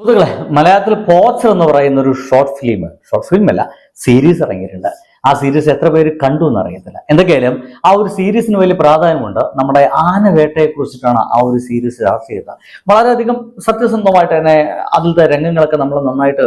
സുഹൃത്തുക്കളെ മലയാളത്തിൽ പോച്ചർ എന്ന് പറയുന്ന ഒരു ഷോർട്ട് ഫിലിം ഷോർട്ട് ഫിലിം അല്ല സീരീസ് ഇറങ്ങിയിട്ടുണ്ട്. ആ സീരീസ് എത്ര പേര് കണ്ടു എന്ന് അറിയത്തില്ല എന്തൊക്കെയായാലും ആ ഒരു സീരീസിന് വലിയ പ്രാധാന്യമുണ്ട്. നമ്മുടെ ആനവേട്ടയെ കുറിച്ചിട്ടാണ് ആ ഒരു സീരീസ് ചർച്ച ചെയ്തത്. വളരെയധികം സത്യസന്ധമായിട്ട് തന്നെ അതിലത്തെ രംഗങ്ങളൊക്കെ നമ്മൾ നന്നായിട്ട്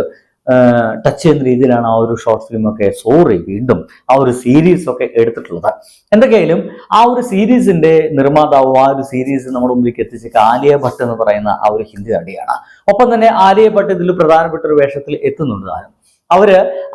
ടച്ച് ചെയ്യുന്ന രീതിയിലാണ് ആ ഒരു ഷോർട്ട് ഫിലിമൊക്കെ സോറി വീണ്ടും ആ ഒരു സീരീസ് ഒക്കെ എടുത്തിട്ടുള്ളത്. എന്തൊക്കെയായാലും ആ ഒരു സീരീസിന്റെ നിർമ്മാതാവ് ആ ഒരു സീരീസ് നമ്മുടെ മുമ്പിലേക്ക് എത്തിച്ച ആലിയ ഭട്ട് എന്ന് പറയുന്ന ആ ഒരു ഹിന്ദി നടിയാണ്. ഒപ്പം തന്നെ ആലിയ ഭട്ട് ഇതിൽ പ്രധാനപ്പെട്ട ഒരു വേഷത്തിൽ എത്തുന്നുണ്ട് താനും അവർ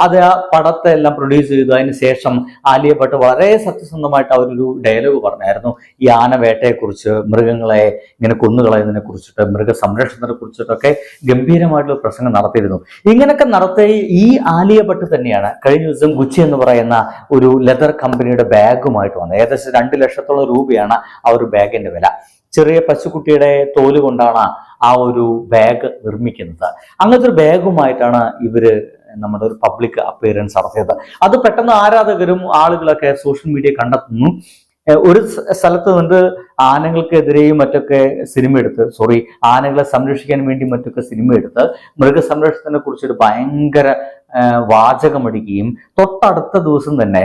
അത് ആ പടത്തെ എല്ലാം പ്രൊഡ്യൂസ് ചെയ്തു അതിന് ശേഷം ആലിയ ഭട്ട് വളരെ സത്യസന്ധമായിട്ട് അവരൊരു ഡയലോഗ് പറഞ്ഞായിരുന്നു. ഈ ആനവേട്ടയെക്കുറിച്ച് മൃഗങ്ങളെ ഇങ്ങനെ കൊന്നുകളയുന്നതിനെ കുറിച്ചിട്ട് മൃഗ സംരക്ഷണത്തെ കുറിച്ചിട്ടൊക്കെ ഗംഭീരമായിട്ടുള്ള പ്രസംഗം നടത്തിയിരുന്നു. ഇങ്ങനെയൊക്കെ നടത്തിയ ഈ ആലിയ ഭട്ട് തന്നെയാണ് കഴിഞ്ഞ ദിവസം ഗുച്ചി എന്ന് പറയുന്ന ഒരു ലെതർ കമ്പനിയുടെ ബാഗുമായിട്ട് വന്നത്. ഏകദേശം രണ്ട് ലക്ഷത്തോളം രൂപയാണ് ആ ഒരു ബാഗിന്റെ വില. ചെറിയ പശുക്കുട്ടിയുടെ തോൽ കൊണ്ടാണ് ആ ഒരു ബാഗ് നിർമ്മിക്കുന്നത്. അങ്ങനത്തെ ഒരു ബാഗുമായിട്ടാണ് ഇവർ നമ്മുടെ ഒരു പബ്ലിക് അപ്പിയറൻസ് നടത്തിയത്. അത് പെട്ടെന്ന് ആരാധകരും ആളുകളൊക്കെ സോഷ്യൽ മീഡിയ കണ്ടെത്തുന്നു. ഒരു സ്ഥ- സ്ഥലത്ത് നിന്ന് ആനകൾക്കെതിരെയും മറ്റൊക്കെ സിനിമ എടുത്ത് സോറി ആനകളെ സംരക്ഷിക്കാൻ വേണ്ടി മറ്റൊക്കെ സിനിമ എടുത്ത് മൃഗസംരക്ഷണത്തിനെ കുറിച്ചൊരു ഭയങ്കര വാചകമടിക്കുകയും തൊട്ടടുത്ത ദിവസം തന്നെ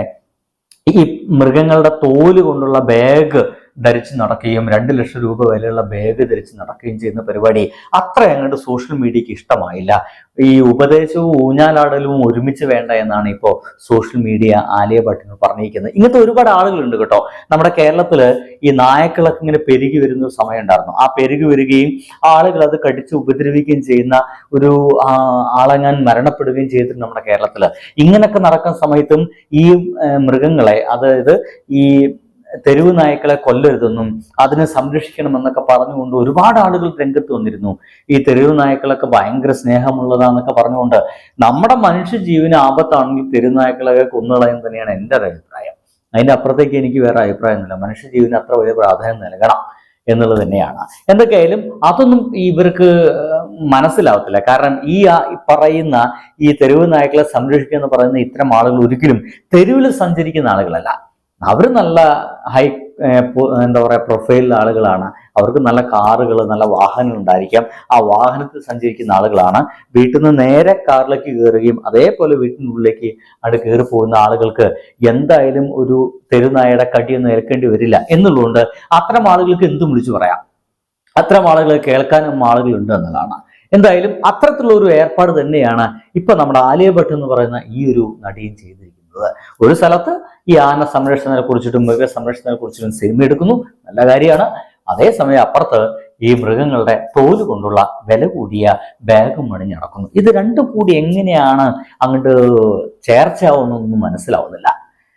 ഈ മൃഗങ്ങളുടെ തോൽ കൊണ്ടുള്ള ബാഗ് ധരിച്ച് നടക്കുകയും രണ്ട് ലക്ഷം രൂപ വിലയുള്ള ബാഗ് ധരിച്ച് നടക്കുകയും ചെയ്യുന്ന പരിപാടി അത്ര അങ്ങോട്ട് സോഷ്യൽ മീഡിയക്ക് ഇഷ്ടമായില്ല. ഈ ഉപദേശവും ഊഞ്ഞാലാടലും ഒരുമിച്ച് വേണ്ട എന്നാണ് ഇപ്പോൾ സോഷ്യൽ മീഡിയ ആലിയ ഭട്ടിന് പറഞ്ഞിരിക്കുന്നത്. ഇങ്ങനത്തെ ഒരുപാട് ആളുകളുണ്ട് കേട്ടോ. നമ്മുടെ കേരളത്തിൽ ഈ നായക്കളൊക്കെ ഇങ്ങനെ പെരുകി വരുന്ന സമയം ഉണ്ടായിരുന്നു. ആ പെരുകി വരികയും ആളുകൾ അത് കടിച്ച് ഉപദ്രവിക്കുകയും ചെയ്യുന്ന ഒരു ആളെങ്ങാൻ മരണപ്പെടുകയും ചെയ്തിട്ടുണ്ട് നമ്മുടെ കേരളത്തിൽ ഇങ്ങനൊക്കെ നടക്കുന്ന സമയത്തും ഈ മൃഗങ്ങളെ അതായത് ഈ തെരുവ് നായ്ക്കളെ കൊല്ലരുതെന്നും അതിനെ സംരക്ഷിക്കണമെന്നൊക്കെ പറഞ്ഞുകൊണ്ട് ഒരുപാട് ആളുകൾ രംഗത്ത് വന്നിരുന്നു. ഈ തെരുവ് നായ്ക്കളൊക്കെ ഭയങ്കര സ്നേഹമുള്ളതാന്നൊക്കെ പറഞ്ഞുകൊണ്ട് നമ്മുടെ മനുഷ്യ ജീവന് ആപത്താണെങ്കിൽ തെരുവ് നായ്ക്കളൊക്കെ കൊന്നുകളയും തന്നെയാണ് എന്റെ ഒരു അഭിപ്രായം. അതിന്റെ അപ്പുറത്തേക്ക് എനിക്ക് വേറെ അഭിപ്രായമൊന്നുമില്ല. മനുഷ്യ ജീവന് അത്ര വലിയ പ്രാധാന്യം നൽകണം എന്നുള്ളത് തന്നെയാണ്. എന്തൊക്കെയായാലും അതൊന്നും ഇവർക്ക് മനസ്സിലാവത്തില്ല. കാരണം ഈ പറയുന്ന ഈ തെരുവ് നായ്ക്കളെ സംരക്ഷിക്കുക എന്ന് പറയുന്ന ഇത്തരം ആളുകൾ ഒരിക്കലും തെരുവിൽ സഞ്ചരിക്കുന്ന ആളുകളല്ല. അവർ നല്ല ഹൈ എന്താ പറയുക പ്രൊഫൈലിലെ ആളുകളാണ്. അവർക്ക് നല്ല കാറുകൾ നല്ല വാഹനങ്ങൾ ഉണ്ടായിരിക്കാം. ആ വാഹനത്തിൽ സഞ്ചരിക്കുന്ന ആളുകളാണ്. വീട്ടിൽ നിന്ന് നേരെ കാറിലേക്ക് കയറുകയും അതേപോലെ വീട്ടിനുള്ളിലേക്ക് അവിടെ കയറി പോകുന്ന ആളുകൾക്ക് എന്തായാലും ഒരു തെരുനായയുടെ കടിയൊന്നും ഏൽക്കേണ്ടി വരില്ല എന്നുള്ളതുകൊണ്ട് അത്തരം ആളുകൾക്ക് എന്തും വിളിച്ചു പറയാം? അത്തരം ആളുകൾ കേൾക്കാനും ആളുകളുണ്ട് എന്നതാണ് എന്തായാലും അത്തരത്തിലുള്ള ഒരു ഏർപ്പാട് തന്നെയാണ് ഇപ്പൊ നമ്മുടെ ആലിയ ഭട്ട് എന്ന് പറയുന്ന ഈ ഒരു നടിയും ചെയ്തിരിക്കുന്നത്. ഒരു സ്ഥലത്ത് ഈ ആന സംരക്ഷണത്തെ കുറിച്ചിട്ടും മൃഗ കുറിച്ചിട്ടും സിനിമ എടുക്കുന്നു. നല്ല കാര്യമാണ്. അതേസമയം അപ്പുറത്ത് ഈ മൃഗങ്ങളുടെ തോൽ കൊണ്ടുള്ള വില കൂടിയ ബാഗും മണിഞ്ഞ് നടക്കുന്നു. ഇത് രണ്ടും കൂടി എങ്ങനെയാണ് അങ്ങോട്ട് ചേർച്ചയാവുന്നൊന്നും മനസ്സിലാവുന്നില്ല.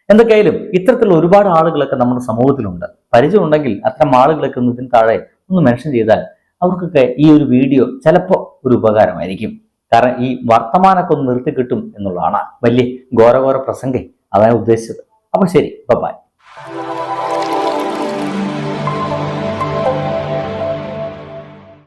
എന്തൊക്കെയായാലും ഇത്തരത്തിലുള്ള ഒരുപാട് ആളുകളൊക്കെ നമ്മുടെ സമൂഹത്തിലുണ്ട്. പരിചയമുണ്ടെങ്കിൽ അത്തരം ആളുകളൊക്കെ ഒന്ന് ഇതിന് താഴെ ഒന്ന് മെൻഷൻ ചെയ്താൽ അവർക്കൊക്കെ ഈ ഒരു വീഡിയോ ചിലപ്പോൾ ഒരു ഉപകാരമായിരിക്കും. കാരണം ഈ വർത്തമാനമൊക്കെ ഒന്ന് നിർത്തി കിട്ടും എന്നുള്ളതാണ് വലിയ ഘോരഘോര പ്രസംഗം. അതാണ് ഉദ്ദേശിച്ചത്. അപ്പൊ ശരി ബൈ